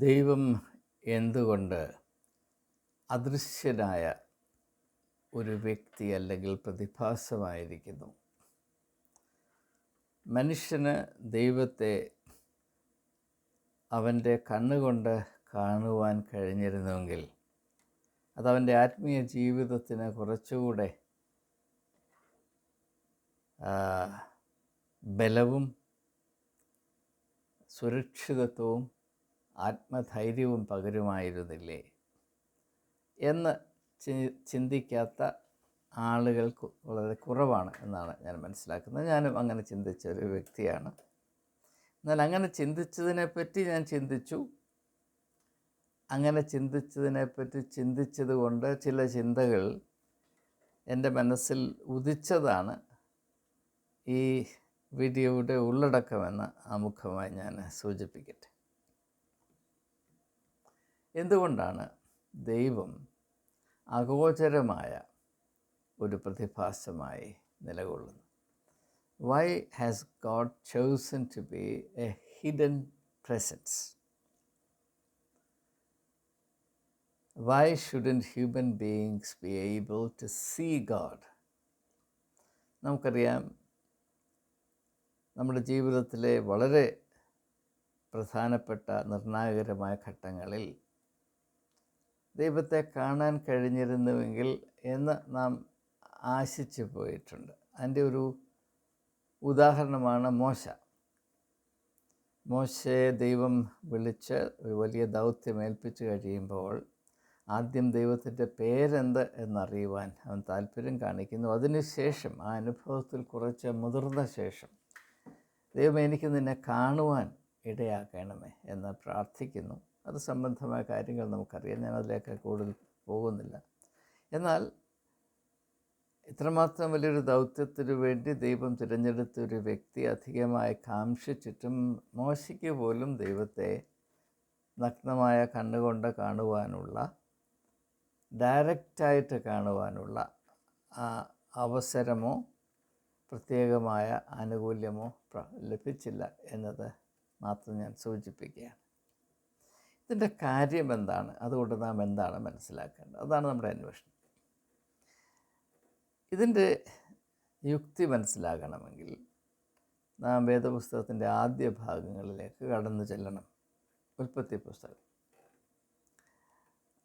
ദൈവം എന്തുകൊണ്ട് അദൃശ്യനായ ഒരു വ്യക്തി അല്ലെങ്കിൽ പ്രതിഭാസമായിരിക്കുന്നു? മനുഷ്യന് ദൈവത്തെ അവന്റെ കണ്ണുകൊണ്ട് കാണുവാൻ കഴിഞ്ഞിരുന്നുവെങ്കിൽ അതവന്റെ ആത്മീയ ജീവിതത്തിന് കുറച്ചുകൂടെ ബലവും സുരക്ഷിതത്വവും ആത്മധൈര്യവും പകരുമായിരുന്നില്ലേ എന്ന് ചിന്തിക്കാത്ത ആളുകൾ വളരെ കുറവാണ് എന്നാണ് ഞാൻ മനസ്സിലാക്കുന്നത്. ഞാനും അങ്ങനെ ചിന്തിച്ച ഒരു വ്യക്തിയാണ്. എന്നാൽ അങ്ങനെ ചിന്തിച്ചതിനെപ്പറ്റി ഞാൻ ചിന്തിച്ചു. അങ്ങനെ ചിന്തിച്ചതിനെപ്പറ്റി ചിന്തിച്ചത് കൊണ്ട് ചില ചിന്തകൾ എന്റെ മനസ്സിൽ ഉദിച്ചതാണ്. ഈ വീഡിയോയുടെ ഉള്ളടക്കമെന്ന് ആമുഖമായി ഞാൻ സൂചിപ്പിക്കട്ടെ. എന്തുകൊണ്ടാണ് ദൈവം അഗോചരമായ ഒരു പ്രതിഭാസമായി നിലകൊള്ളുന്നത്? Why has God chosen to be a hidden presence why shouldn't human beings be able to see God നമുക്കറിയാം നമ്മുടെ ജീവിതത്തിലെ വളരെ പ്രധാനപ്പെട്ട നിർണായകരമായ ഘട്ടങ്ങളിൽ ദൈവത്തെ കാണാൻ കഴിഞ്ഞിരുന്നുവെങ്കിൽ എന്ന് നാം ആശിച്ചു പോയിട്ടുണ്ട്. അതിന്റെ ഒരു ഉദാഹരണമാണ് മോശ. മോശയെ ദൈവം വിളിച്ച് ഒരു വലിയ ദൗത്യം ഏൽപ്പിച്ചു കഴിയുമ്പോൾ ആദ്യം ദൈവത്തിന്റെ പേരെന്ത് എന്നറിയുവാൻ അവൻ താല്പര്യം കാണിക്കുന്നു. അതിനുശേഷം ആ അനുഭവത്തിൽ കുറച്ച് മുതിർന്ന ശേഷം ദൈവം എനിക്ക് നിന്നെ കാണുവാൻ ഇടയാക്കണമേ എന്ന് പ്രാർത്ഥിക്കുന്നു. അത് സംബന്ധമായ കാര്യങ്ങൾ നമുക്കറിയാം. ഞാൻ അതിലേക്ക് കൂടുതൽ പോകുന്നില്ല. എന്നാൽ ഇത്രമാത്രം വലിയൊരു ദൗത്യത്തിനു വേണ്ടി ദൈവം തിരഞ്ഞെടുത്ത ഒരു വ്യക്തി അധികമായി കാംക്ഷിച്ചിട്ടും മോശയ്ക്ക് പോലും ദൈവത്തെ നഗ്നമായ കണ്ണുകൊണ്ട് കാണുവാനുള്ള ഡയറക്റ്റായിട്ട് കാണുവാനുള്ള അവസരമോ പ്രത്യേകമായ ആനുകൂല്യമോ ലഭിച്ചില്ല എന്നത് മാത്രം ഞാൻ സൂചിപ്പിക്കുകയാണ്. ഇതിന്റെ കാര്യം എന്താണ്? അതുകൊണ്ട് നാം എന്താണ് മനസ്സിലാക്കേണ്ടത്? അതാണ് നമ്മുടെ അന്വേഷണം. ഇതിന്റെ യുക്തി മനസ്സിലാകണമെങ്കിൽ നാം വേദപുസ്തകത്തിന്റെ ആദ്യ ഭാഗങ്ങളിലേക്ക് കടന്നു ചെല്ലണം. ഉൽപ്പത്തി പുസ്തകം.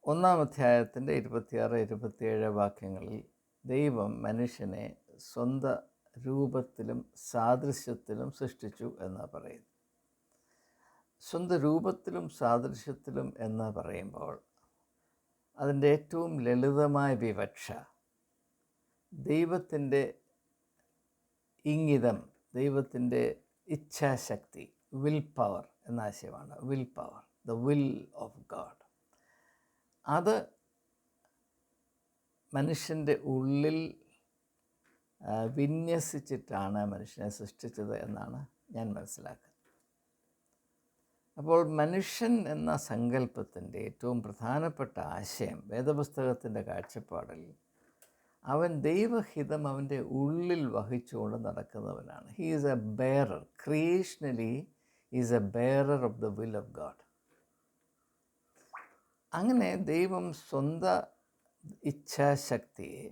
ഒന്നാം അധ്യായത്തിന്റെ ഇരുപത്തിയാറ് ഇരുപത്തിയേഴ് വാക്യങ്ങളിൽ ദൈവം മനുഷ്യനെ സ്വന്തം രൂപത്തിലും സാദൃശ്യത്തിലും സൃഷ്ടിച്ചു എന്നാണ് പറയുന്നു സ്വന്തം രൂപത്തിലും സാദൃശ്യത്തിലും എന്ന് പറയുമ്പോൾ അതിന്റെ ഏറ്റവും ലളിതമായ വിവക്ഷ ദൈവത്തിന്റെ ഇംഗിതം ദൈവത്തിന്റെ ഇച്ഛാശക്തി വിൽ പവർ എന്ന ആശയമാണ്. Will power the will of God അത് മനുഷ്യന്റെ ഉള്ളിൽ വിന്യസിച്ചിട്ടാണ് മനുഷ്യനെ സൃഷ്ടിച്ചത് എന്നാണ് ഞാൻ മനസ്സിലാക്കുന്നത്. അപ്പോൾ മനുഷ്യൻ എന്ന സങ്കല്പത്തിന്റെ ഏറ്റവും പ്രധാനപ്പെട്ട ആശയം വേദപുസ്തകത്തിന്റെ കാഴ്ചപ്പാടിൽ അവൻ ദൈവഹിതം അവന്റെ ഉള്ളിൽ വഹിച്ചുകൊണ്ട് നടക്കുന്നവനാണ്. He is a bearer creationally is a bearer of the will of God അങ്ങനെ ദൈവം സ്വന്ത ഇച്ഛാശക്തിയെ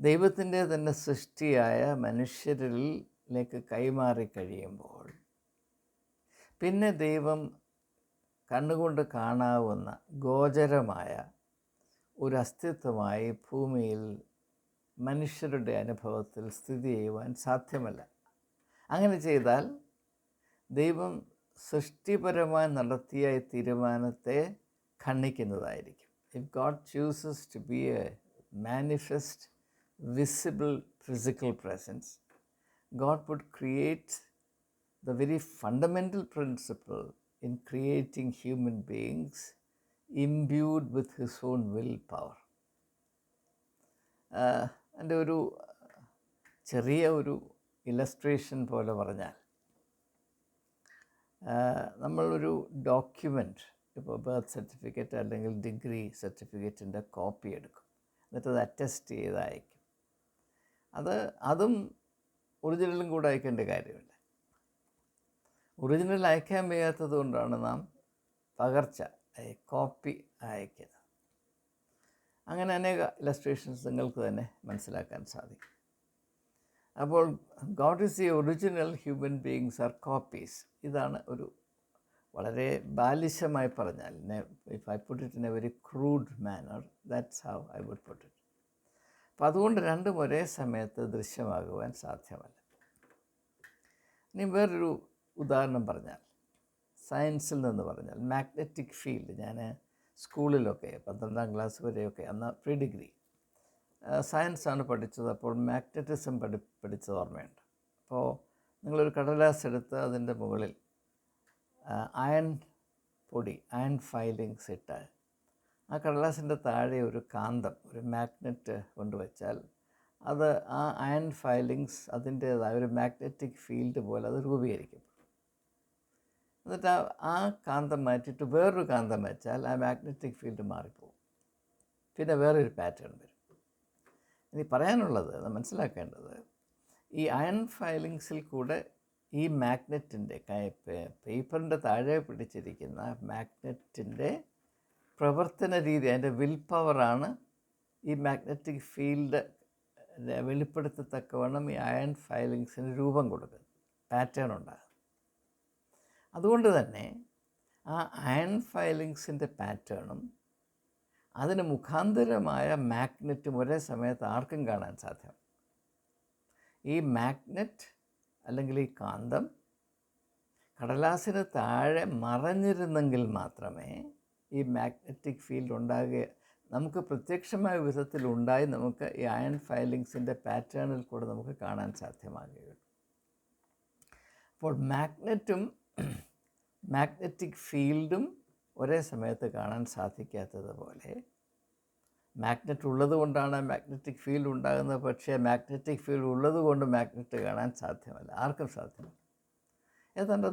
ദൈവത്തിന്റെ തന്നെ സൃഷ്ടിയായ മനുഷ്യരിലേക്ക് കൈമാറി കഴിയുമ്പോൾ പിന്നെ ദൈവം കണ്ണുകൊണ്ട് കാണാവുന്ന ഗോചരമായ ഒരു അസ്തിത്വമായി ഭൂമിയിൽ മനുഷ്യരുടെ അനുഭവത്തിൽ സ്ഥിതി ചെയ്യുവാൻ സാധ്യമല്ല. അങ്ങനെ ചെയ്താൽ ദൈവം സൃഷ്ടിപരമായി നടത്തിയ തീരുമാനത്തെ ഖണ്ഡിക്കുന്നതായിരിക്കും. If God chooses to be a manifest visible physical presence God would create the very fundamental principle in creating human beings imbued with his own willpower. എന്റെ ഒരു ചെറിയ ഒരു ഇലസ്ട്രേഷൻ പോലെ പറഞ്ഞാൽ നമ്മളൊരു ഡോക്യുമെന്റ് ഇപ്പോൾ ബർത്ത് സർട്ടിഫിക്കറ്റ് അല്ലെങ്കിൽ ഡിഗ്രി സർട്ടിഫിക്കറ്റിന്റെ കോപ്പി എടുക്കും. എന്നിട്ട് അത് അറ്റസ്റ്റ് ചെയ്ത് അയക്കും അത് അതും ഒറിജിനലും കൂടെ അയക്കേണ്ട കാര്യമില്ല. ഒറിജിനൽ അയക്കാൻ വയ്യാത്തത് കൊണ്ടാണ് നാം പകർച്ച കോപ്പി അയക്കുന്നത് അങ്ങനെ അനേക ഇലസ്ട്രേഷൻസ് നിങ്ങൾക്ക് തന്നെ മനസ്സിലാക്കാൻ സാധിക്കും. അപ്പോൾ God is the original human beings are copies ഇതാണ് ഒരു വളരെ ബാലിശമായി പറഞ്ഞാൽ if I put it in a very crude manner that's how I would put it അപ്പം അതുകൊണ്ട് രണ്ടും ഒരേ സമയത്ത് ദൃശ്യമാകുവാൻ സാധ്യമല്ല. ഇനി വേറൊരു ഉദാഹരണം പറഞ്ഞാൽ സയൻസിൽ നിന്ന് പറഞ്ഞാൽ മാഗ്നറ്റിക് ഫീൽഡ് ഞാൻ സ്കൂളിലൊക്കെ പന്ത്രണ്ടാം ക്ലാസ് വരെയൊക്കെ അന്ന് പ്രീ ഡിഗ്രി സയൻസാണ് പഠിച്ചത്. അപ്പോൾ മാഗ്നറ്റിസം പഠി പഠിച്ചത് ഓർമ്മയുണ്ട്. അപ്പോൾ നിങ്ങളൊരു കടലാസ് എടുത്ത് അതിന്റെ മുകളിൽ അയൺ പൊടി അയൺ ഫൈലിങ്സ് ഇട്ട് ആ കടലാസിന്റെ താഴെ ഒരു കാന്തം ഒരു മാഗ്നറ്റ് കൊണ്ടുവച്ചാൽ അത് ആ അയൺ ഫൈലിങ്സ് അതിന്റേതായ ഒരു മാഗ്നറ്റിക് ഫീൽഡ് പോലെ അത് രൂപീകരിക്കും. എന്നിട്ട് ആ കാന്തം മാറ്റിയിട്ട് വേറൊരു കാന്തം വെച്ചാൽ ആ മാഗ്നറ്റിക് ഫീൽഡ് മാറിപ്പോകും പിന്നെ വേറൊരു പാറ്റേൺ വരും. ഇനി പറയാനുള്ളത് മനസ്സിലാക്കേണ്ടത് ഈ അയൺ ഫയലിങ്സിൽ കൂടെ ഈ മാഗ്നറ്റിന്റെ പേപ്പറിന്റെ താഴെ പിടിച്ചിരിക്കുന്ന മാഗ്നറ്റിന്റെ പ്രവർത്തന രീതി അതിന്റെ വിൽ പവറാണ് ഈ മാഗ്നറ്റിക് ഫീൽഡ് വെളിപ്പെടുത്തത്തക്കവണ്ണം ഈ അയൺ ഫയലിങ്സിന് രൂപം കൊടുക്കുന്നത്. പാറ്റേൺ ഉണ്ടാകും അതുകൊണ്ട് തന്നെ ആ അയൺ ഫയലിങ്സിന്റെ പാറ്റേണും അതിന് മുഖാന്തരമായ മാഗ്നറ്റും ഒരേ സമയത്ത് ആർക്കും കാണാൻ സാധ്യം. ഈ മാഗ്നറ്റ് അല്ലെങ്കിൽ ഈ കാന്തം കടലാസിന് താഴെ മറഞ്ഞിരുന്നെങ്കിൽ മാത്രമേ ഈ മാഗ്നറ്റിക് ഫീൽഡ് ഉണ്ടാകുക നമുക്ക് പ്രത്യക്ഷമായ വിധത്തിൽ ഉണ്ടായി നമുക്ക് ഈ അയൺ ഫയലിങ്സിന്റെ പാറ്റേണിൽ കൂടെ നമുക്ക് കാണാൻ സാധ്യമാകുകയുള്ളൂ. അപ്പോൾ മാഗ്നറ്റും മാഗ്നറ്റിക് ഫീൽഡും ഒരേ സമയത്ത് കാണാൻ സാധിക്കാത്തതുപോലെ മാഗ്നറ്റ് ഉള്ളതുകൊണ്ടാണ് മാഗ്നറ്റിക് ഫീൽഡ് ഉണ്ടാകുന്നത്. പക്ഷേ മാഗ്നറ്റിക് ഫീൽഡ് ഉള്ളതുകൊണ്ട് മാഗ്നറ്റ് കാണാൻ സാധ്യമല്ല. ആർക്കും സാധ്യമല്ല. ഏതാണ്ട്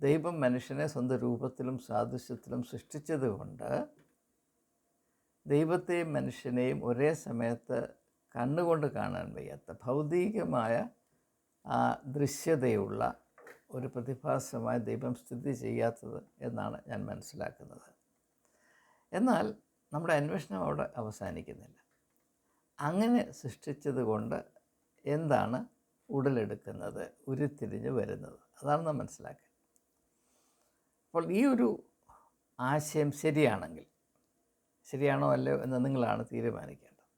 ദൈവം മനുഷ്യനെ സ്വന്തം രൂപത്തിലും സാദൃശ്യത്തിലും സൃഷ്ടിച്ചത് കൊണ്ട് ദൈവത്തെയും മനുഷ്യനെയും ഒരേ സമയത്ത് കണ്ണുകൊണ്ട് കാണാൻ വയ്യാത്ത ഭൗതികമായ ദൃശ്യതയുള്ള ഒരു പ്രതിഭാസമായി ദൈവം സ്ഥിതി ചെയ്യാത്തത് എന്നാണ് ഞാൻ മനസ്സിലാക്കുന്നത്. എന്നാൽ നമ്മുടെ അന്വേഷണം അവിടെ അവസാനിക്കുന്നില്ല. അങ്ങനെ സൃഷ്ടിച്ചത് കൊണ്ട് എന്താണ് ഉടലെടുക്കുന്നത് ഉരുത്തിരിഞ്ഞ് വരുന്നത്? അതാണ് നാം മനസ്സിലാക്കുക. അപ്പോൾ ഈ ഒരു ആശയം ശരിയാണെങ്കിൽ ശരിയാണോ അല്ലയോ എന്ന് നിങ്ങളാണ് തീരുമാനിക്കേണ്ടത്.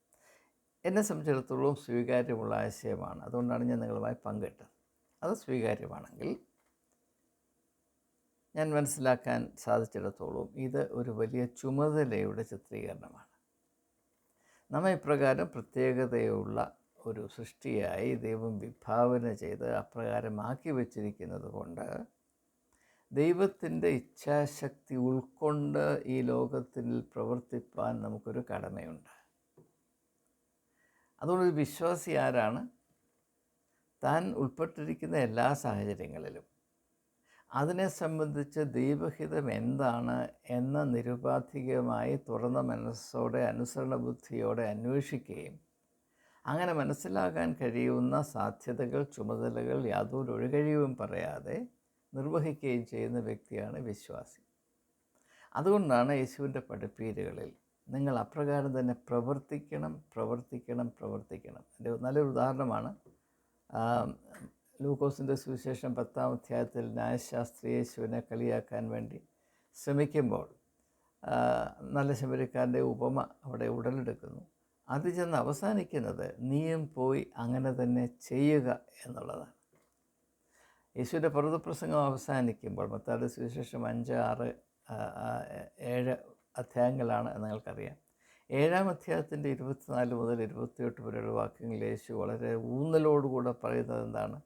എന്നെ സംബന്ധിച്ചിടത്തോളം സ്വീകാര്യമുള്ള ആശയമാണ്. അതുകൊണ്ടാണ് ഞാൻ നിങ്ങളുമായി പങ്കിട്ടത്. അത് സ്വീകാര്യമാണെങ്കിൽ ഞാൻ മനസ്സിലാക്കാൻ സാധിച്ചിടത്തോളം ഇത് ഒരു വലിയ ചുമതലയുടെ ചിത്രീകരണമാണ്. നമ്മെ ഇപ്രകാരം പ്രത്യേകതയുള്ള ഒരു സൃഷ്ടിയായി ദൈവം വിഭാവന ചെയ്ത് അപ്രകാരമാക്കി വച്ചിരിക്കുന്നത് കൊണ്ട് ദൈവത്തിന്റെ ഇച്ഛാശക്തി ഉൾക്കൊണ്ട് ഈ ലോകത്തിൽ പ്രവർത്തിപ്പാൻ നമുക്കൊരു കടമയുണ്ട്. അതുകൊണ്ട് വിശ്വാസി ആരാണ്? താൻ ഉൾപ്പെട്ടിരിക്കുന്ന എല്ലാ സാഹചര്യങ്ങളിലും. അതിനെ സംബന്ധിച്ച് ദൈവഹിതം എന്താണ് എന്ന നിരുപാധികമായി തുറന്ന മനസ്സോടെ അനുസരണ ബുദ്ധിയോടെ അന്വേഷിക്കുകയും അങ്ങനെ മനസ്സിലാകാൻ കഴിയുന്ന സാധ്യതകൾ ചുമതലകൾ യാതൊരു ഒഴികഴിവും പറയാതെ നിർവഹിക്കുകയും ചെയ്യുന്ന വ്യക്തിയാണ് വിശ്വാസി. അതുകൊണ്ടാണ് യേശുവിന്റെ പഠിപ്പീരുകളിൽ നിങ്ങൾ അപ്രകാരം തന്നെ പ്രവർത്തിക്കണം പ്രവർത്തിക്കണം പ്രവർത്തിക്കണം. എന്റെ നല്ലൊരു ഉദാഹരണമാണ് ലൂക്കോസിന്റെ സുവിശേഷം പത്താം അധ്യായത്തിൽ ന്യായശാസ്ത്രി യേശുവിനെ കളിയാക്കാൻ വേണ്ടി ശ്രമിക്കുമ്പോൾ നല്ല ശബരിക്കാരന്റെ ഉപമ അവിടെ ഉടലെടുക്കുന്നു. അത് ചെന്ന് അവസാനിക്കുന്നത് നീയും പോയി അങ്ങനെ തന്നെ ചെയ്യുക എന്നുള്ളതാണ്. യേശുവിന്റെ പർവതപ്രസംഗം അവസാനിക്കുമ്പോൾ മത്താട് സുവിശേഷം അഞ്ച് ആറ് ഏഴ് അധ്യായങ്ങളാണ് നിങ്ങൾക്കറിയാം. ഏഴാം അധ്യായത്തിന്റെ ഇരുപത്തിനാല് മുതൽ ഇരുപത്തിയെട്ട് വരെയുള്ള വാക്യങ്ങളിൽ യേശു വളരെ ഊന്നലോടുകൂടെ പറയുന്നത് എന്താണ്?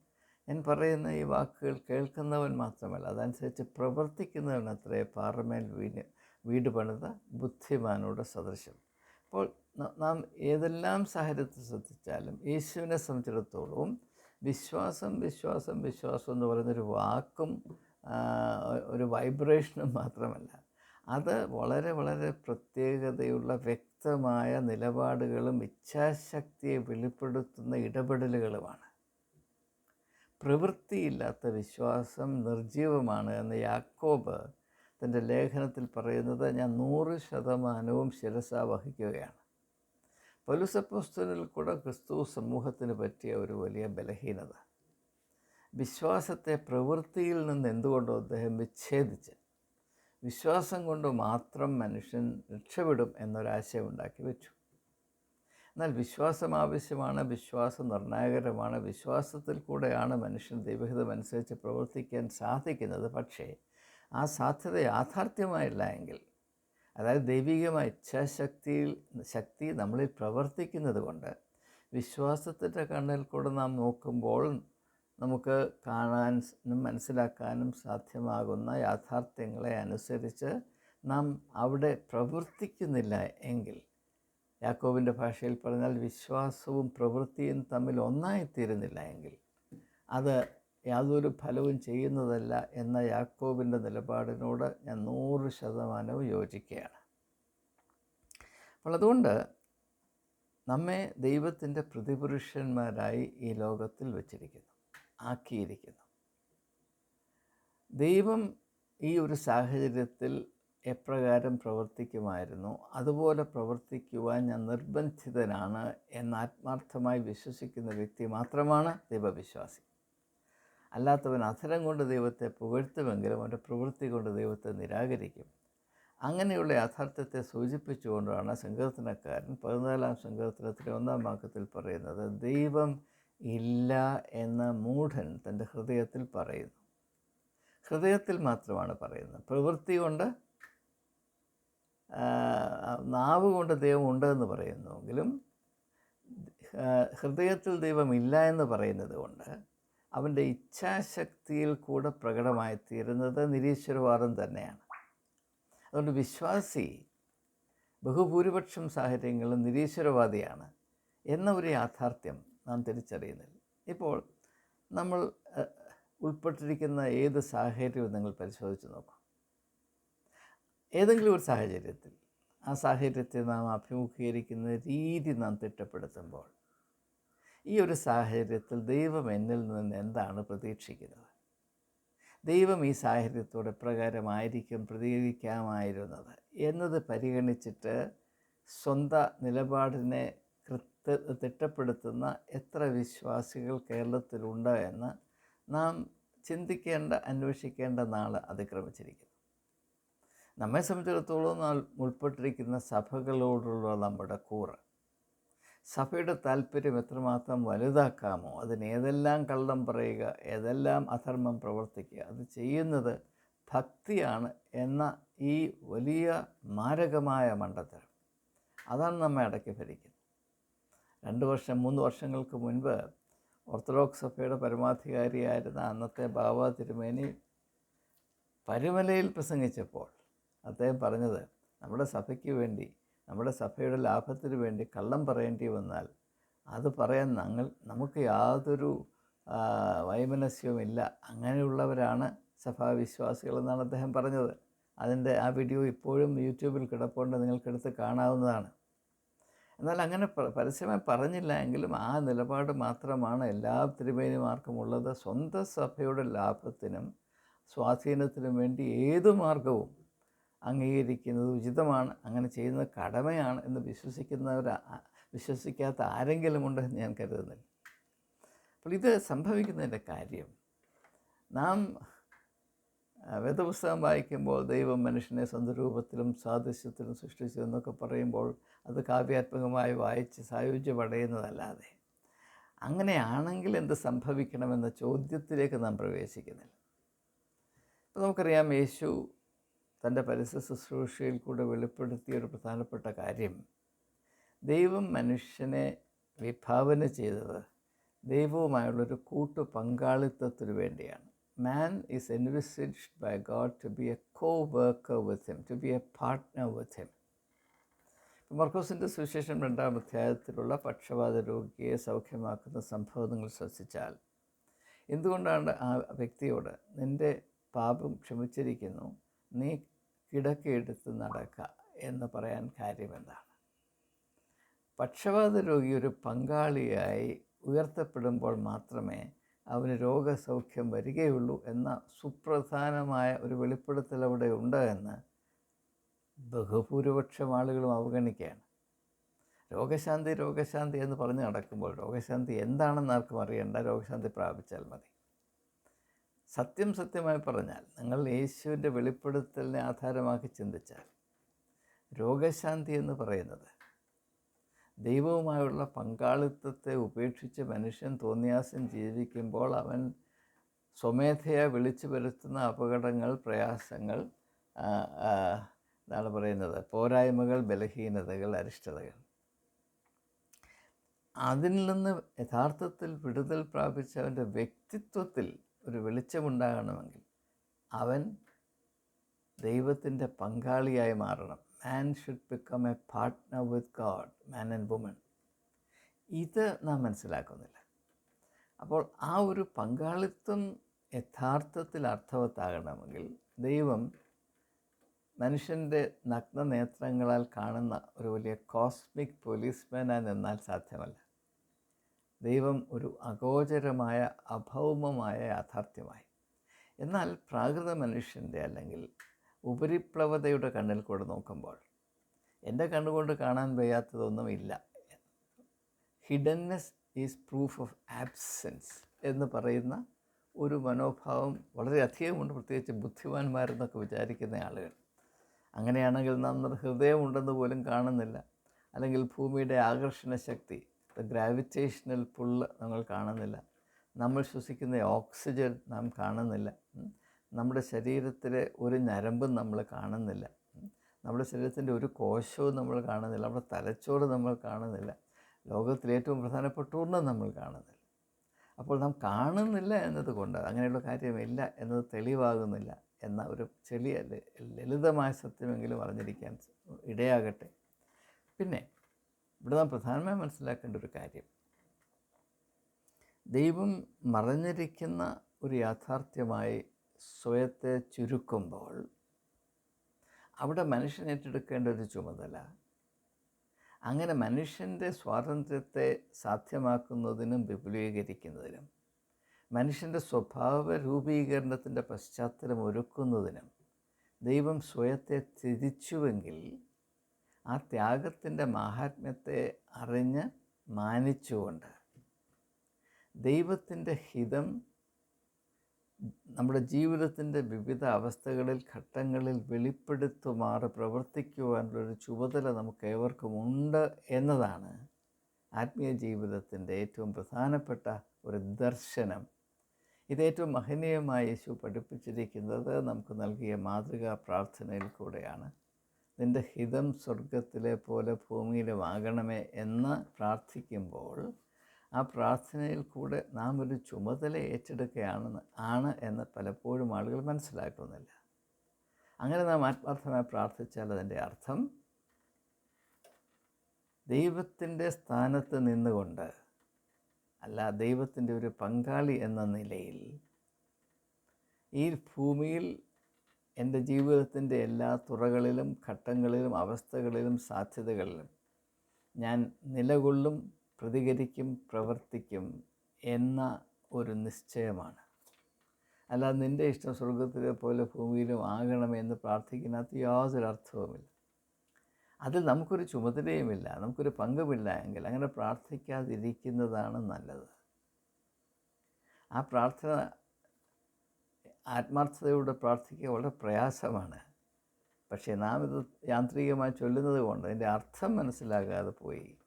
ഞാൻ പറയുന്ന ഈ വാക്കുകൾ കേൾക്കുന്നവൻ മാത്രമല്ല അതനുസരിച്ച് പ്രവർത്തിക്കുന്നവൻ അത്രേ പാറമേൽ വീട് വീട് പണിത ബുദ്ധിമാനോട് സദൃശം. അപ്പോൾ നാം ഏതെല്ലാം സാഹചര്യത്തിൽ ശ്രദ്ധിച്ചാലും യേശുവിനെ സംബന്ധിച്ചിടത്തോളം വിശ്വാസം വിശ്വാസം വിശ്വാസം എന്ന് പറയുന്നൊരു വാക്കും ഒരു വൈബ്രേഷനും മാത്രമല്ല. അത് വളരെ വളരെ പ്രത്യേകതയുള്ള വ്യക്തമായ നിലപാടുകളും ഇച്ഛാശക്തിയെ വെളിപ്പെടുത്തുന്ന ഇടപെടലുകളുമാണ്. പ്രവൃത്തിയില്ലാത്ത വിശ്വാസം നിർജീവമാണ് എന്ന് യാക്കോബ് തന്റെ ലേഖനത്തിൽ പറയുന്നത് ഞാൻ നൂറ് ശതമാനവും ശിരസ വഹിക്കുകയാണ്. പൗലുസപ്പോസ്തനിൽ കൂടെ ക്രിസ്തു സമൂഹത്തിന് പറ്റിയ ഒരു വലിയ ബലഹീനത. വിശ്വാസത്തെ പ്രവൃത്തിയിൽ നിന്ന് എന്തുകൊണ്ടോ അദ്ദേഹം വിച്ഛേദിച്ച് വിശ്വാസം കൊണ്ട് മാത്രം മനുഷ്യൻ രക്ഷപ്പെടും എന്നൊരാശയം ഉണ്ടാക്കി വെച്ചു. എന്നാൽ വിശ്വാസം ആവശ്യമാണ് വിശ്വാസം നിർണായകരമാണ് വിശ്വാസത്തിൽ കൂടെയാണ് മനുഷ്യൻ ദൈവഹിതമനുസരിച്ച് പ്രവർത്തിക്കാൻ സാധിക്കുന്നത്. പക്ഷേ ആ സാധ്യത യാഥാർത്ഥ്യമായില്ല എങ്കിൽ അതായത് ദൈവികമായ ഇച്ഛാശക്തിയിൽ ശക്തി നമ്മളിൽ പ്രവർത്തിക്കുന്നത് കൊണ്ട് വിശ്വാസത്തിന്റെ കണ്ണിൽ കൂടെ നാം നോക്കുമ്പോൾ നമുക്ക് കാണാൻ മനസ്സിലാക്കാനും സാധ്യമാകുന്ന യാഥാർത്ഥ്യങ്ങളെ അനുസരിച്ച് നാം അവിടെ പ്രവർത്തിക്കുന്നില്ല എങ്കിൽ യാക്കോബിന്റെ ഭാഷയിൽ പറഞ്ഞാൽ വിശ്വാസവും പ്രവൃത്തിയും തമ്മിൽ ഒന്നായിത്തീരുന്നില്ല എങ്കിൽ അത് യാതൊരു ഫലവും ചെയ്യുന്നതല്ല എന്ന യാക്കോബിന്റെ നിലപാടിനോട് ഞാൻ നൂറ് ശതമാനവും യോജിക്കുകയാണ്. അപ്പോൾ അതുകൊണ്ട് നമ്മെ ദൈവത്തിന്റെ പ്രതിപുരുഷന്മാരായി ഈ ലോകത്തിൽ വച്ചിരിക്കുന്നു. ആക്കിയിരിക്കുന്നു. ദൈവം ഈ ഒരു സാഹചര്യത്തിൽ എപ്രകാരം പ്രവർത്തിക്കുമായിരുന്നു? അതുപോലെ പ്രവർത്തിക്കുവാൻ ഞാൻ നിർബന്ധിതനാണ് എന്ന് ആത്മാർത്ഥമായി വിശ്വസിക്കുന്ന വ്യക്തി മാത്രമാണ് ദൈവവിശ്വാസി. അല്ലാത്തവൻ അധരം കൊണ്ട് ദൈവത്തെ പുകഴ്ത്തുമെങ്കിലും അവന്റെ പ്രവൃത്തി കൊണ്ട് ദൈവത്തെ നിരാകരിക്കും. അങ്ങനെയുള്ള യാഥാർത്ഥ്യത്തെ സൂചിപ്പിച്ചുകൊണ്ടാണ് സങ്കീർത്തനക്കാരൻ പതിനാലാം സങ്കീർത്തനത്തിലെ ഒന്നാം വാക്യത്തിൽ പറയുന്നത് ദൈവം ഇല്ല എന്ന മൂഢൻ തന്റെ ഹൃദയത്തിൽ പറയുന്നു. ഹൃദയത്തിൽ മാത്രമാണ് പറയുന്നത്. പ്രവൃത്തി കൊണ്ട് നാവ് കൊണ്ട് ദൈവം ഉണ്ട് എന്ന് പറയുന്നുവെങ്കിലും ഹൃദയത്തിൽ ദൈവം ഇല്ല എന്ന് പറയുന്നത് കൊണ്ട് അവന്റെ ഇച്ഛാശക്തിയിൽ കൂടെ പ്രകടമായി തീരുന്നത് നിരീശ്വരവാദം തന്നെയാണ്. അതുകൊണ്ട് വിശ്വാസി ബഹുഭൂരിപക്ഷം സാഹചര്യങ്ങളും നിരീശ്വരവാദിയാണ് എന്ന ഒരു യാഥാർത്ഥ്യം നാം തിരിച്ചറിയുന്നില്ല. ഇപ്പോൾ നമ്മൾ ഉൾപ്പെട്ടിരിക്കുന്ന ഏത് സാഹചര്യവും നിങ്ങൾ പരിശോധിച്ച് നോക്കും. ഏതെങ്കിലും ഒരു സാഹചര്യത്തിൽ ആ സാഹചര്യത്തെ നാം അഭിമുഖീകരിക്കുന്ന രീതി നാം തിട്ടപ്പെടുത്തുമ്പോൾ ഈ ഒരു സാഹചര്യത്തിൽ ദൈവം എന്നിൽ നിന്ന് എന്താണ് പ്രതീക്ഷിക്കുന്നത്? ദൈവം ഈ സാഹചര്യത്തോടെ പ്രകാരമായിരിക്കും പ്രതികരിക്കാമായിരുന്നത് എന്നത് പരിഗണിച്ചിട്ട് സ്വന്തം നിലപാടിനെ തിട്ടപ്പെടുത്തുന്ന എത്ര വിശ്വാസികൾ കേരളത്തിലുണ്ട് എന്ന് നാം ചിന്തിക്കേണ്ട അന്വേഷിക്കേണ്ട നാൾ അതിക്രമിച്ചിരിക്കുന്നു. നമ്മെ സംബന്ധിച്ചിടത്തോളം നാം ഉൾപ്പെട്ടിരിക്കുന്ന സഭകളോടുള്ള നമ്മുടെ കൂറ്. സഭയുടെ താല്പര്യം എത്രമാത്രം വലുതാക്കാമോ അതിന് ഏതെല്ലാം കള്ളം പറയുക ഏതെല്ലാം അധർമ്മം പ്രവർത്തിക്കുക അത് ചെയ്യുന്നത് ഭക്തിയാണ് എന്ന ഈ വലിയ മാരകമായ മണ്ടത്തരം. അതാണ് നമ്മെ അടക്കി ഭരിക്കുന്നത് രണ്ട് വർഷം മൂന്ന് വർഷങ്ങൾക്ക് മുൻപ് ഓർത്തഡോക്സ് സഭയുടെ പരമാധികാരിയായിരുന്ന അന്നത്തെ ബാബ തിരുമേനി പരുമലയിൽ പ്രസംഗിച്ചപ്പോൾ അദ്ദേഹം പറഞ്ഞത് നമ്മുടെ സഭയ്ക്ക് വേണ്ടി നമ്മുടെ സഭയുടെ ലാഭത്തിന് വേണ്ടി കള്ളം പറയേണ്ടി വന്നാൽ അത് പറയാൻ ഞങ്ങൾ നമുക്ക് യാതൊരു വൈമനസ്യവുമില്ല. അങ്ങനെയുള്ളവരാണ് സഭാവിശ്വാസികളെന്നാണ് അദ്ദേഹം പറഞ്ഞത്. അതിന്റെ ആ വീഡിയോ ഇപ്പോഴും യൂട്യൂബിൽ കിടപ്പുണ്ട്. നിങ്ങൾക്കെടുത്ത് കാണാവുന്നതാണ്. എന്നാൽ അങ്ങനെ പരസ്യമായി പറഞ്ഞില്ല എങ്കിലും ആ നിലപാട് മാത്രമാണ് എല്ലാ തിരുമേനിമാർക്കും ഉള്ളത്. സ്വന്തം സഭയുടെ ലാഭത്തിനും സ്വാധീനത്തിനും വേണ്ടി ഏതു മാർഗവും അംഗീകരിക്കുന്നത് ഉചിതമാണ്. അങ്ങനെ ചെയ്യുന്നത് കടമയാണ് എന്ന് വിശ്വസിക്കുന്നവർ വിശ്വസിക്കാത്ത ആരെങ്കിലും ഉണ്ടെന്ന് ഞാൻ കരുതുന്നില്ല. അപ്പോൾ ഇത് സംഭവിക്കുന്നതിന്റെ കാര്യം. നാം വേദപുസ്തകം വായിക്കുമ്പോൾ ദൈവം മനുഷ്യനെ സ്വന്തരൂപത്തിലും സാദൃശ്യത്തിലും സൃഷ്ടിച്ചു എന്നൊക്കെ പറയുമ്പോൾ അത് കാവ്യാത്മകമായി വായിച്ച് സായുജ്യമടയുന്നതല്ലാതെ. അങ്ങനെയാണെങ്കിൽ എന്ത് സംഭവിക്കണമെന്ന ചോദ്യത്തിലേക്ക് നാം പ്രവേശിക്കുന്നില്ല. ഇപ്പോൾ നമുക്കറിയാം യേശു തന്റെ പരിസ്ഥിതി ശുശ്രൂഷയിൽ കൂടെ വെളിപ്പെടുത്തിയ ഒരു പ്രധാനപ്പെട്ട കാര്യം. ദൈവം മനുഷ്യനെ വിഭാവന ചെയ്തത് ദൈവവുമായുള്ളൊരു കൂട്ടു പങ്കാളിത്തത്തിനു വേണ്ടിയാണ്. മാൻ is envisaged by God to be a co worker with Him, to be a partner with Him. മർക്കോസിന്റെ സുവിശേഷം രണ്ടാം അധ്യായത്തിലുള്ള പക്ഷപാത രോഗിയെ സൗഖ്യമാക്കുന്ന സംഭവം നിങ്ങൾ ശ്രദ്ധിച്ചാൽ എന്തുകൊണ്ടാണ് ആ വ്യക്തിയോട് നിന്റെ പാപം ക്ഷമിച്ചിരിക്കുന്നു നീ കിടക്കയെടുത്ത് നടക്കുക എന്ന് പറയാൻ കാര്യമെന്താണ് പക്ഷപാത രോഗി ഒരു പങ്കാളിയായി ഉയർത്തപ്പെടുമ്പോൾ മാത്രമേ അവന് രോഗസൗഖ്യം വരികയുള്ളൂ എന്ന സുപ്രധാനമായ ഒരു വെളിപ്പെടുത്തൽ അവിടെ ഉണ്ട് എന്ന് ബഹുഭൂരിപക്ഷം ആളുകളും അവഗണിക്കുകയാണ്. രോഗശാന്തി രോഗശാന്തി എന്ന് പറഞ്ഞ് നടക്കുമ്പോൾ രോഗശാന്തി എന്താണെന്ന് ആർക്കും അറിയേണ്ട. രോഗശാന്തി പ്രാപിച്ചാൽ മതി. സത്യം സത്യമായി പറഞ്ഞാൽ നിങ്ങൾ യേശുവിന്റെ വെളിപ്പെടുത്തലിനെ ആധാരമാക്കി ചിന്തിച്ചാൽ രോഗശാന്തി എന്ന് പറയുന്നത് ദൈവവുമായുള്ള പങ്കാളിത്തത്തെ ഉപേക്ഷിച്ച് മനുഷ്യൻ തോന്നിയാസം ജീവിക്കുമ്പോൾ അവൻ സ്വമേധയാ വിളിച്ചു വരുത്തുന്ന അപകടങ്ങൾ പ്രയാസങ്ങൾ എന്താണ് പറയുന്നത്. പോരായ്മകൾ ബലഹീനതകൾ അരിഷ്ടതകൾ. അതിൽ നിന്ന് യഥാർത്ഥത്തിൽ വിടുതൽ പ്രാപിച്ചവന്റെ വ്യക്തിത്വത്തിൽ ഒരു വെളിച്ചമുണ്ടാകണമെങ്കിൽ അവൻ ദൈവത്തിന്റെ പങ്കാളിയായി മാറണം. Man should become a partner with God man and woman ഇത് നാം മനസ്സിലാക്കുന്നില്ല. അപ്പോൾ ആ ഒരു പങ്കാളിത്തം യഥാർത്ഥത്തിൽ അർത്ഥവത്താകണമെങ്കിൽ ദൈവം മനുഷ്യന്റെ നഗ്ന നേത്രങ്ങളാൽ കാണുന്ന ഒരു വലിയ കോസ്മിക് പോലീസ്മാനായി നിന്നാൽ സാധ്യമല്ല. ദൈവം ഒരു അഗോചരമായ അഭൗമമായ യാഥാർത്ഥ്യമായി. എന്നാൽ പ്രാകൃത മനുഷ്യന്റെ അല്ലെങ്കിൽ ഉപരിപ്ലവതയുടെ കണ്ണിൽ കൂടെ നോക്കുമ്പോൾ എന്റെ കണ്ണുകൊണ്ട് കാണാൻ വയ്യാത്തതൊന്നും ഇല്ല hiddenness is proof of absence എന്ന് പറയുന്ന ഒരു മനോഭാവം വളരെയധികമുണ്ട്. പ്രത്യേകിച്ച് ബുദ്ധിമാന്മാരെന്നൊക്കെ വിചാരിക്കുന്ന ആളുകൾ. അങ്ങനെയാണെങ്കിൽ നാം ഹൃദയമുണ്ടെന്ന് പോലും കാണുന്നില്ല. അല്ലെങ്കിൽ ഭൂമിയുടെ ആകർഷണ ശക്തി ഗ്രാവിറ്റേഷണൽ പുള്ള് നമ്മൾ കാണുന്നില്ല. നമ്മൾ ശ്വസിക്കുന്ന ഓക്സിജൻ നാം കാണുന്നില്ല. നമ്മുടെ ശരീരത്തിലെ ഒരു ഞരമ്പും നമ്മൾ കാണുന്നില്ല. നമ്മുടെ ശരീരത്തിന്റെ ഒരു കോശവും നമ്മൾ കാണുന്നില്ല. നമ്മുടെ തലച്ചോറ് നമ്മൾ കാണുന്നില്ല. ലോകത്തിലെ ഏറ്റവും പ്രധാനപ്പെട്ട ഒന്നും നമ്മൾ കാണുന്നില്ല. അപ്പോൾ നാം കാണുന്നില്ല എന്നതുകൊണ്ട് അങ്ങനെയുള്ള കാര്യമില്ല എന്നത് തെളിവാകുന്നില്ല എന്ന ഒരു ചെറിയ ലളിതമായ സത്യമെങ്കിലും അറിഞ്ഞിരിക്കാൻ ഇടയാകട്ടെ. പിന്നെ ഇവിടെ നാം പ്രധാനമായും മനസ്സിലാക്കേണ്ട ഒരു കാര്യം. ദൈവം മറഞ്ഞിരിക്കുന്ന ഒരു യാഥാർത്ഥ്യമായി സ്വയത്തെ ചുരുക്കുമ്പോൾ അവിടെ മനുഷ്യൻ ഏറ്റെടുക്കേണ്ട ഒരു ചുമതല. അങ്ങനെ മനുഷ്യന്റെ സ്വാതന്ത്ര്യത്തെ സാധ്യമാക്കുന്നതിനും വിപുലീകരിക്കുന്നതിനും മനുഷ്യന്റെ സ്വഭാവ രൂപീകരണത്തിന്റെ പശ്ചാത്തലം ഒരുക്കുന്നതിനും ദൈവം സ്വയത്തെ തിരിച്ചുവെങ്കിൽ ആ ത്യാഗത്തിന്റെ മാഹാത്മ്യത്തെ അറിഞ്ഞ് മാനിച്ചുകൊണ്ട് ദൈവത്തിന്റെ ഹിതം നമ്മുടെ ജീവിതത്തിന്റെ വിവിധ അവസ്ഥകളിൽ ഘട്ടങ്ങളിൽ വെളിപ്പെടുത്തുമാറ് പ്രവർത്തിക്കുവാനുള്ളൊരു ചുമതല നമുക്ക് ഏവർക്കും ഉണ്ട് എന്നതാണ് ആത്മീയ ജീവിതത്തിന്റെ ഏറ്റവും പ്രധാനപ്പെട്ട ഒരു ദർശനം. ഇത് ഏറ്റവും മഹനീയമായി യേശു പഠിപ്പിച്ചിരിക്കുന്നത് നമുക്ക് നൽകിയ മാതൃകാ പ്രാർത്ഥനയിൽ കൂടെയാണ്. നിന്റെ ഹിതം സ്വർഗത്തിലെ പോലെ ഭൂമിയിലുമാകണമേ എന്ന് പ്രാർത്ഥിക്കുമ്പോൾ ആ പ്രാർത്ഥനയിൽ കൂടെ നാം ഒരു ചുമതല ഏറ്റെടുക്കുകയാണെന്ന് ആണ് എന്ന് പലപ്പോഴും ആളുകൾ മനസ്സിലാക്കുന്നില്ല. അങ്ങനെ നാം ആത്മാർത്ഥമായി പ്രാർത്ഥിച്ചാൽ അതിന്റെ അർത്ഥം ദൈവത്തിന്റെ സ്ഥാനത്ത് നിന്നുകൊണ്ട് അല്ല ദൈവത്തിന്റെ ഒരു പങ്കാളി എന്ന നിലയിൽ ഈ ഭൂമിയിൽ എന്റെ ജീവിതത്തിന്റെ എല്ലാ തുറകളിലും ഘട്ടങ്ങളിലും അവസ്ഥകളിലും സാധ്യതകളിലും ഞാൻ നിലകൊള്ളും പ്രതികരിക്കും പ്രവർത്തിക്കും എന്ന ഒരു നിശ്ചയമാണ്. അല്ലാതെ നിന്റെ ഇഷ്ടം സ്വർഗത്തിലെ പോലെ ഭൂമിയിലും ആകണമെന്ന് പ്രാർത്ഥിക്കുന്നതിനകത്ത് യാതൊരു അർത്ഥവുമില്ല. അതിൽ നമുക്കൊരു ചുമതലയുമില്ല നമുക്കൊരു പങ്കുമില്ല എങ്കിൽ അങ്ങനെ പ്രാർത്ഥിക്കാതിരിക്കുന്നതാണ് നല്ലത്. ആ പ്രാർത്ഥന ആത്മാർത്ഥതയോടെ പ്രാർത്ഥിക്കുക വളരെ പ്രയാസമാണ്. പക്ഷേ നാം ഇത് യാന്ത്രികമായി ചൊല്ലുന്നത് കൊണ്ട് അതിന്റെ അർത്ഥം മനസ്സിലാകാതെ പോയി.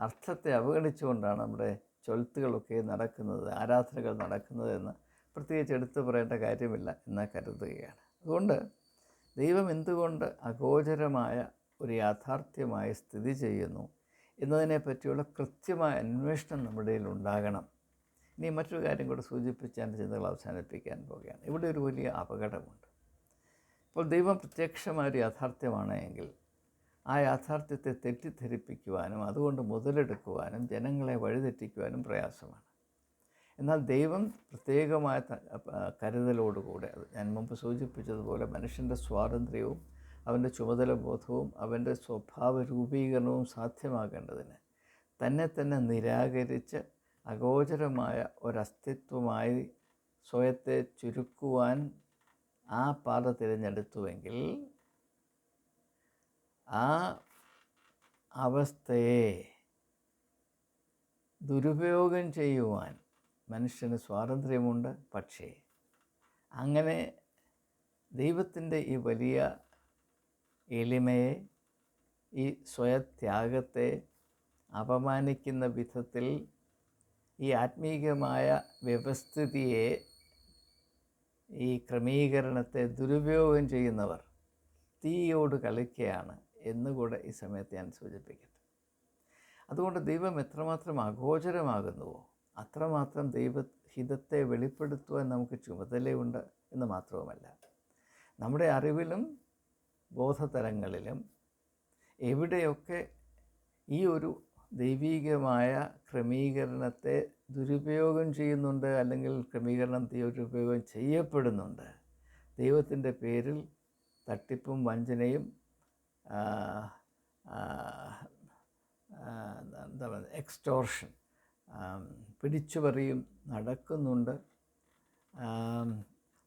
അർത്ഥത്തെ അവഗണിച്ചുകൊണ്ടാണ് നമ്മുടെ ചൊൽത്തുകളൊക്കെ നടക്കുന്നത് ആരാധനകൾ നടക്കുന്നത് എന്ന് പ്രത്യേകിച്ച് എടുത്തു പറയേണ്ട കാര്യമില്ല എന്ന് കരുതുകയാണ്. അതുകൊണ്ട് ദൈവം എന്തുകൊണ്ട് അഗോചരമായ ഒരു യാഥാർത്ഥ്യമായി സ്ഥിതി ചെയ്യുന്നു എന്നതിനെ പറ്റിയുള്ള കൃത്യമായ അന്വേഷണം നമ്മുടെ ഉണ്ടാകണം. ഇനി മറ്റൊരു കാര്യം കൂടെ സൂചിപ്പിച്ച് എന്റെ ചിന്തകൾ അവസാനിപ്പിക്കാൻ പോവുകയാണ്. ഇവിടെ ഒരു വലിയ അപകടമുണ്ട്. ഇപ്പോൾ ദൈവം പ്രത്യക്ഷമായ ഒരു യാഥാർത്ഥ്യമാണ് എങ്കിൽ ആ യാഥാർത്ഥ്യത്തെ തെറ്റിദ്ധരിപ്പിക്കുവാനും അതുകൊണ്ട് മുതലെടുക്കുവാനും ജനങ്ങളെ വഴിതെറ്റിക്കുവാനും പ്രയാസമാണ്. എന്നാൽ ദൈവം പ്രത്യേകമായ കരുതലോടുകൂടെ അത് ഞാൻ മുമ്പ് സൂചിപ്പിച്ചതുപോലെ മനുഷ്യന്റെ സ്വാതന്ത്ര്യവും അവന്റെ ചുമതല ബോധവും അവന്റെ സ്വഭാവ രൂപീകരണവും സാധ്യമാകേണ്ടതിന് തന്നെ തന്നെ നിരാകരിച്ച് അഗോചരമായ ഒരസ്തിത്വമായി സ്വയത്തെ ചുരുക്കുവാൻ ആ പാത തിരഞ്ഞെടുത്തുവെങ്കിൽ ആ അവസ്ഥയെ ദുരുപയോഗം ചെയ്യുവാൻ മനുഷ്യന് സ്വാതന്ത്ര്യമുണ്ട്. പക്ഷേ അങ്ങനെ ദൈവത്തിന്റെ ഈ വലിയ എളിമയെ ഈ സ്വയത്യാഗത്തെ അപമാനിക്കുന്ന വിധത്തിൽ ഈ ആത്മീകമായ വ്യവസ്ഥിതിയെ ഈ ക്രമീകരണത്തെ ദുരുപയോഗം ചെയ്യുന്നവർ തീയോട് കളിക്കുകയാണ്. എന്നുകൂടെ ഈ സമയത്ത് ഞാൻ സൂചിപ്പിക്കട്ടെ. അതുകൊണ്ട് ദൈവം എത്രമാത്രം അഗോചരമാകുന്നുവോ അത്രമാത്രം ദൈവഹിതത്തെ വെളിപ്പെടുത്തുവാൻ നമുക്ക് ചുമതലയുണ്ട് എന്ന് മാത്രവുമല്ല. നമ്മുടെ അറിവിലും ബോധതലങ്ങളിലും എവിടെയൊക്കെ ഈ ഒരു ദൈവീകമായ ക്രമീകരണത്തെ ദുരുപയോഗം ചെയ്യുന്നുണ്ട് അല്ലെങ്കിൽ ക്രമീകരണം ദുരുപയോഗം ചെയ്യപ്പെടുന്നുണ്ട് ദൈവത്തിന്റെ പേരിൽ തട്ടിപ്പും വഞ്ചനയും എന്താ പറയുക എക്സ്റ്റോർഷൻ പിടിച്ചുപറിയും നടക്കുന്നുണ്ട്.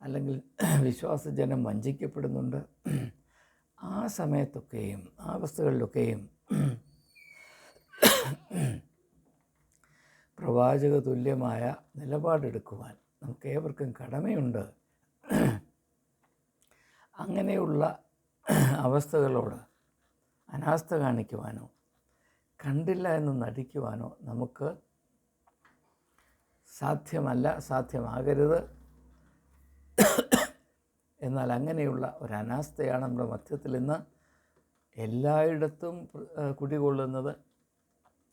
അല്ലെങ്കിൽ വിശ്വാസജനം വഞ്ചിക്കപ്പെടുന്നുണ്ട്. ആ സമയത്തൊക്കെയും ആ അവസ്ഥകളിലൊക്കെയും പ്രവാചക തുല്യമായ നിലപാടെടുക്കുവാൻ നമുക്ക് ഏവർക്കും കടമയുണ്ട്. അങ്ങനെയുള്ള അവസ്ഥകളോട് അനാസ്ഥ കാണിക്കുവാനോ കണ്ടില്ല എന്ന് നടിക്കുവാനോ നമുക്ക് സാധ്യമല്ല സാധ്യമാകരുത്. എന്നാൽ അങ്ങനെയുള്ള ഒരു അനാസ്ഥയാണ് നമ്മുടെ മധ്യത്തിൽ ഇന്ന് എല്ലായിടത്തും കുടികൊള്ളുന്നത്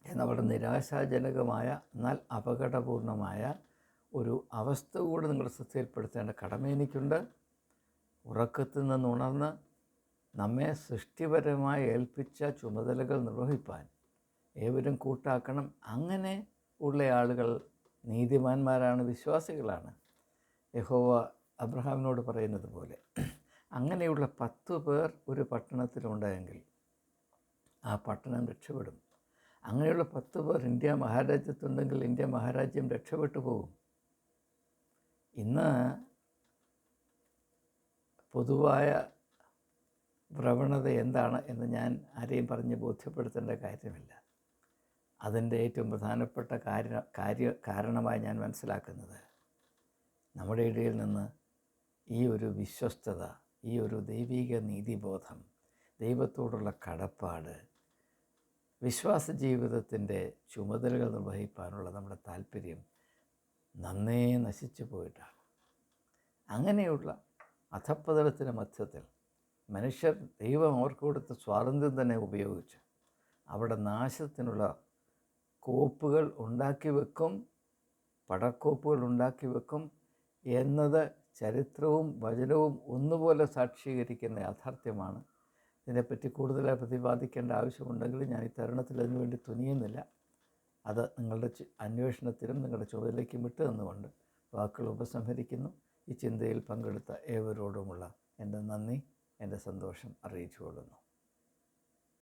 എന്നവിടെ നിരാശാജനകമായ എന്നാൽ അപകടപൂർണമായ ഒരു അവസ്ഥ കൂടെ നിങ്ങൾ ശ്രദ്ധയിൽപ്പെടുത്തേണ്ട കടമ എനിക്കുണ്ട് ഉറക്കത്തിൽ നിന്ന് ഉണർന്ന് നമ്മെ സൃഷ്ടിപരമായി ഏൽപ്പിച്ച ചുമതലകൾ നിർവഹിപ്പാൻ ഏവരും കൂട്ടാക്കണം. അങ്ങനെ ഉള്ള ആളുകൾ നീതിമാന്മാരാണ് വിശ്വാസികളാണ്. യഹോവ അബ്രഹാമിനോട് പറയുന്നത് പോലെ. അങ്ങനെയുള്ള പത്ത് പേർ ഒരു പട്ടണത്തിലുണ്ടായെങ്കിൽ ആ പട്ടണം രക്ഷപ്പെടും. അങ്ങനെയുള്ള പത്ത് പേർ ഇന്ത്യ മഹാരാജ്യത്തുണ്ടെങ്കിൽ ഇന്ത്യ മഹാരാജ്യം രക്ഷപ്പെട്ടു പോകും. ഇന്ന് പൊതുവായ പ്രവണത എന്താണ് എന്ന് ഞാൻ ആരെയും പറഞ്ഞ് ബോധ്യപ്പെടുത്തേണ്ട കാര്യമില്ല. അതിന്റെ ഏറ്റവും പ്രധാനപ്പെട്ട കാര്യ കാര്യ കാരണമായി ഞാൻ മനസ്സിലാക്കുന്നത് നമ്മുടെ ഇടയിൽ നിന്ന് ഈ ഒരു വിശ്വസ്തത ഈ ഒരു ദൈവിക നീതിബോധം ദൈവത്തോടുള്ള കടപ്പാട് വിശ്വാസ ജീവിതത്തിന്റെ ചുമതലകൾ നിർവഹിക്കാനുള്ള നമ്മുടെ താല്പര്യം നന്നേ നശിച്ചു പോയിട്ടാണ്. അങ്ങനെയുള്ള അധപ്പതലത്തിന്റെ മധ്യത്തിൽ മനുഷ്യർ ദൈവം അവർക്ക് കൊടുത്ത സ്വാതന്ത്ര്യം തന്നെ ഉപയോഗിച്ച്. അവിടെ നാശത്തിനുള്ള കോപ്പുകൾ ഉണ്ടാക്കി വെക്കും പടക്കോപ്പുകൾ ഉണ്ടാക്കി വെക്കും എന്നത് ചരിത്രവും വചനവും ഒന്നുപോലെ സാക്ഷീകരിക്കുന്ന യാഥാർത്ഥ്യമാണ്. ഇതിനെപ്പറ്റി കൂടുതലായി പ്രതിപാദിക്കേണ്ട ആവശ്യമുണ്ടെങ്കിൽ ഞാൻ ഈ തരുണത്തിൽ അതിനുവേണ്ടി തുനിയുന്നില്ല. അത് നിങ്ങളുടെ അന്വേഷണത്തിനും നിങ്ങളുടെ ചോദ്യത്തിലേക്കും വിട്ടു നിന്നുകൊണ്ട് വാക്കുകൾ ഉപസംഹരിക്കുന്നു. ഈ ചിന്തയിൽ പങ്കെടുത്ത ഏവരോടുമുള്ള എന്റെ നന്ദി. എന്റെ സന്തോഷം അറിയിച്ചു കൊള്ളുന്നു